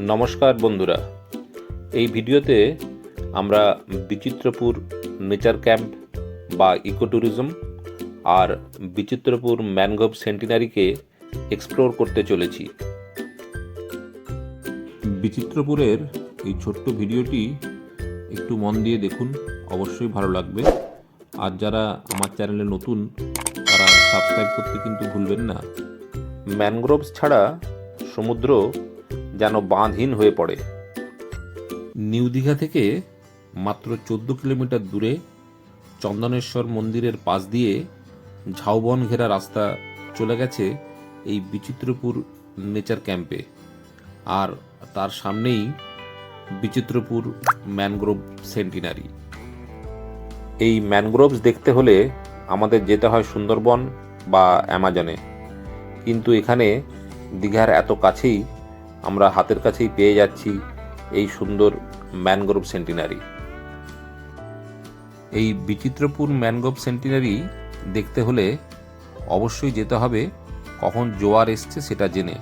নমস্কার বন্ধুরা। এই ভিডিওতে আমরা বিচিত্রপুর নেচার ক্যাম্প বা ইকো ট্যুরিজম আর বিচিত্রপুর ম্যানগ্রোভ সেন্টিনারিকে এক্সপ্লোর করতে চলেছি। বিচিত্রপুরের এই ছোট্ট ভিডিওটি একটু মন দিয়ে দেখুন, অবশ্যই ভালো লাগবে। আর যারা আমার চ্যানেলে নতুন, তারা সাবস্ক্রাইব করতে কিন্তু ভুলবেন না। ম্যানগ্রোভস ছাড়া সমুদ্র যেন বাঁধহীন হয়ে পড়ে। নিউ দীঘা থেকে মাত্র চোদ্দ কিলোমিটার দূরে চন্দনেশ্বর মন্দিরের পাশ দিয়ে ঝাউবন ঘেরা রাস্তা চলে গেছে এই বিচিত্রপুর নেচার ক্যাম্পে। আর তার সামনেই বিচিত্রপুর ম্যানগ্রোভ সেন্টিনারি। এই ম্যানগ্রোভস দেখতে হলে আমাদের যেতে হয় সুন্দরবন বা অ্যামাজনে। কিন্তু এখানে দীঘার এত কাছেই আমরা হাতের কাছেই পেয়ে যাচ্ছি এই সুন্দর ম্যানগ্রোভ সেন্টিনারি। এই বিচিত্রপুর ম্যানগ্রোভ সেন্টিনারি দেখতে হলে অবশ্যই যেতে হবে কখন জোয়ার এসছে সেটা জেনে।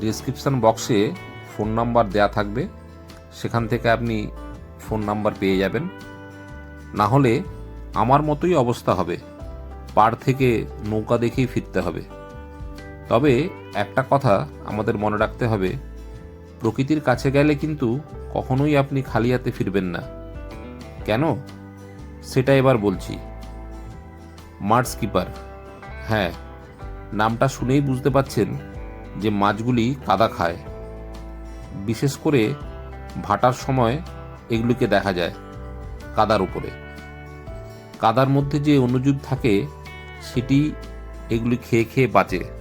ডিসক্রিপশান বক্সে ফোন নাম্বার দেয়া থাকবে, সেখান থেকে আপনি ফোন নাম্বার পেয়ে যাবেন। না হলে আমার মতোই অবস্থা হবে, পাড় থেকে নৌকা দেখেই ফিরতে হবে। তবে একটা কথা আমাদের মনে রাখতে হবে। প্রকৃতির কাছে গেলে কিন্তু কখনোই আপনি খালি হাতে ফিরবেন না। কেন? সেটা এবার বলছি। Mars keeper. হ্যাঁ নামটা শুনেই বুঝতে পাচ্ছেন যে মাছগুলি কাদা খায়। বিশেষ করে ভাটার সময় এগুলিকে দেখা যায় কাদার উপরে। কাদার মধ্যে যে অনুজীব থাকে, সেটি এগুলি খেয়ে খেয়ে বাঁচে।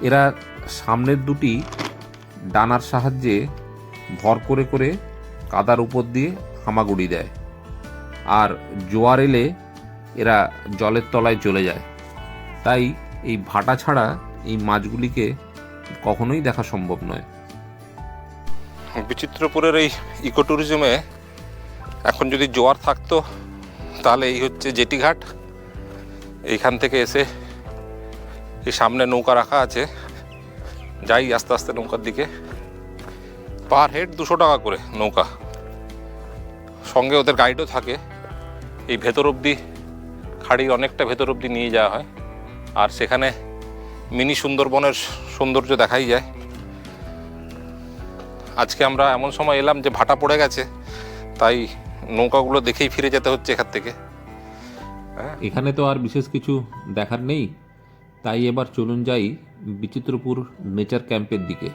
এরা সামনের দুটি ডানার সাহায্যে ভর করে করে কাদার উপর দিয়ে হামাগুড়ি দেয়। আর জোয়ার এলে এরা জলের তলায় চলে যায়। তাই এই ভাটা ছাড়া এই মাছগুলিকে কখনোই দেখা সম্ভব নয়। বিচিত্রপুরের এই ইকো ট্যুরিজমে এখন যদি জোয়ার থাকতো, তাহলে এই হচ্ছে জেটিঘাট। এইখান থেকে এসে এই সামনে নৌকা রাখা আছে। যাই আস্তে আস্তে নৌকার দিকে। পার হেড দুশো টাকা করে নৌকা। সঙ্গে ওদের গাইডও থাকে। এই ভেতর অবধি খাড়ির অনেকটা ভেতর অবধি নিয়ে যাওয়া হয়। আর সেখানে মিনি সুন্দরবনের সৌন্দর্য দেখাই যায়। আজকে আমরা এমন সময় এলাম যে ভাটা পড়ে গেছে, তাই নৌকাগুলো দেখেই ফিরে যেতে হচ্ছে এখান থেকে। এখানে তো আর বিশেষ কিছু দেখার নেই। তাই এবার চলুন যাই বিচিত্রপুর নেচার ক্যাম্পের দিকে।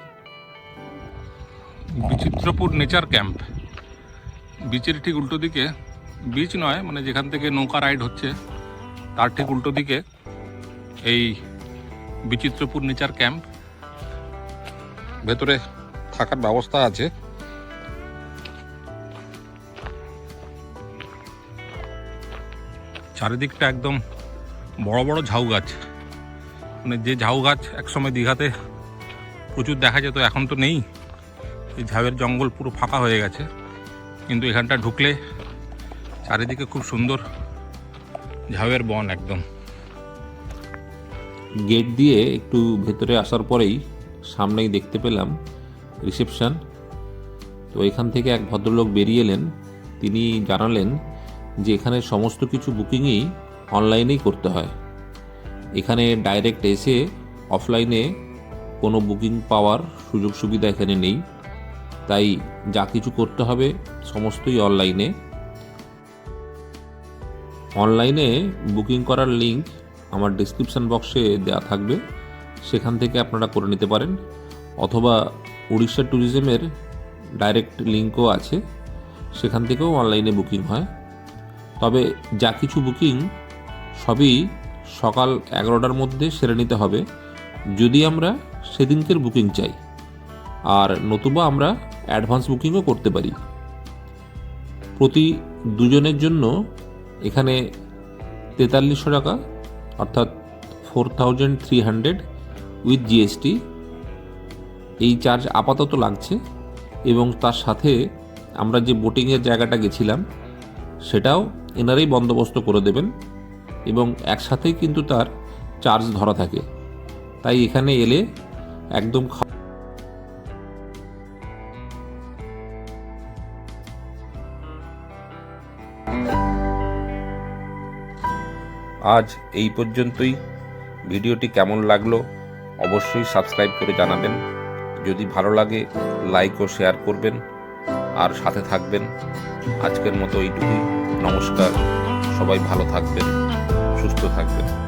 বিচিত্রপুর নেচার ক্যাম্প বিচের ঠিক উল্টো দিকে। বিচ নয় মানে যেখান থেকে নৌকা রাইড হচ্ছে, তার ঠিক উল্টো দিকে এই বিচিত্রপুর নেচার ক্যাম্প ভেতরে থাকার ব্যবস্থা আছে। চারিদিকটা একদম বড় বড় ঝাউ গাছ মানে যে ঝাউ গাছ একসময় দীঘাতে প্রচুর দেখা যেত, এখন তো নেই। এই ঝাউয়ের জঙ্গল পুরো ফাঁকা হয়ে গেছে। কিন্তু এখানটা ঢুকলে চারিদিকে খুব সুন্দর ঝাউয়ের বন একদম। গেট দিয়ে একটু ভেতরে আসার পরেই সামনেই দেখতে পেলাম রিসেপশন। তো এখান থেকে এক ভদ্রলোক বেরিয়ে এলেন। তিনি জানালেন যে এখানে সমস্ত কিছু বুকিংই অনলাইনেই করতে হয়। এখানে ডাইরেক্ট এসে অফলাইনে কোনো বুকিং পাওয়ার সুযোগ সুবিধা এখানে নেই। তাই যা কিছু করতে হবে সমস্তই অনলাইনে অনলাইনে বুকিং করার লিঙ্ক আমার ডিসক্রিপশান বক্সে দেওয়া থাকবে। সেখান থেকে আপনারা করে নিতে পারেন। অথবা উড়িষ্যা ট্যুরিজমের ডাইরেক্ট লিঙ্কও আছে। সেখান থেকেও অনলাইনে বুকিং হয়। তবে যা কিছু বুকিং সবই সকাল এগারোটার মধ্যে সেরে নিতে হবে। যদি আমরা সেদিনকের বুকিং চাই, আর নতুবা আমরা অ্যাডভান্স বুকিংও করতে পারি। প্রতি দুজনের জন্য এখানে তেতাল্লিশশো টাকা, অর্থাৎ four thousand three hundred with GST. এই চার্জ আপাতত লাগছে এবং তার সাথে আমরা যে বোটিংয়ের জায়গাটা গেছিলাম, সেটাও এনারাই বন্দোবস্ত করে দেবেন। এবং একসাথেই কিন্তু তার চার্জ ধরা থাকে। তাই এখানে এলে একদম আজ এই পর্যন্তই। ভিডিওটি কেমন লাগল অবশ্যই সাবস্ক্রাইব করে জানাবেন। যদি ভালো লাগে লাইক ও শেয়ার করবেন। আর সাথে থাকবেন। আজকের মতো এইটুকুই। নমস্কার। সবাই ভালো থাকবেন। সুস্থ থাকবেন।